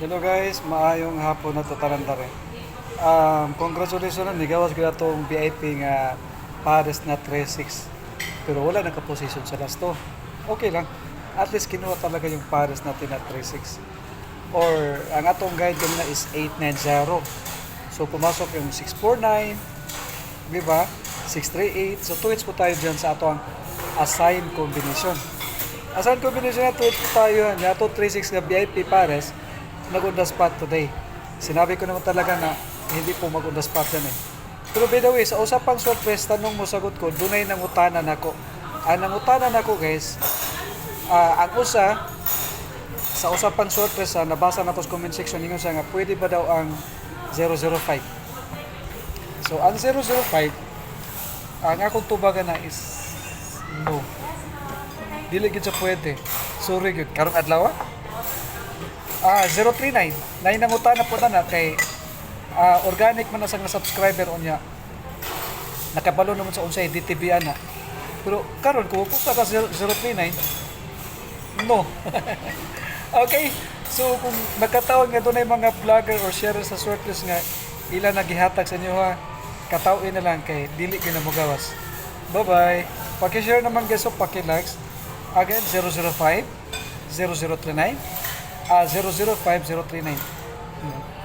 Hello guys, maayong hapon na to tarandare. Um, congratulations na nigawas ko itong VIP nga Paris na 3-6. Pero wala naka-position sa last to. Okay lang. At least kinuha talaga yung Paris natin na 3-6. Or ang atong guide kanina is 890. So pumasok yung 649, di ba? 638. So two hits po tayo dyan sa atong assign combination. Assign combination na two hits po tayo yan. Yato 3-6 nga VIP Pares nag-on the spot today. Sinabi ko naman talaga na hindi po mag-on the spot yan eh. Pero by the way, sa usapang surprise, tanong mo sagot ko, dunay nangutanan ako. Ang nangutanan ako guys, ah, ang usa, sa usapang surprise, ah, nabasa na to sa comment section, ninyo sa nga, pwede ba daw ang 005? So, ang 005, ang akong tubagan na is no. Dili gid sa pwede. Sorry gud. Karong adlaw? Ah? Ah, 039. Nay nangutana po na na kay ah, organic man na sa nga subscriber unya. Nakabalo naman sa unsay DTV ana. Pero karon ko po ka 039. No. okay. So kung nagkataon nga dunay mga vlogger or sharer sa shortlist nga ila nagihatag sa inyo ha, katawin na lang kay dili gyud na mo gawas. Bye-bye. Paki-share naman guys o paki-likes. Again 005 0039 ah 005039. Hmm.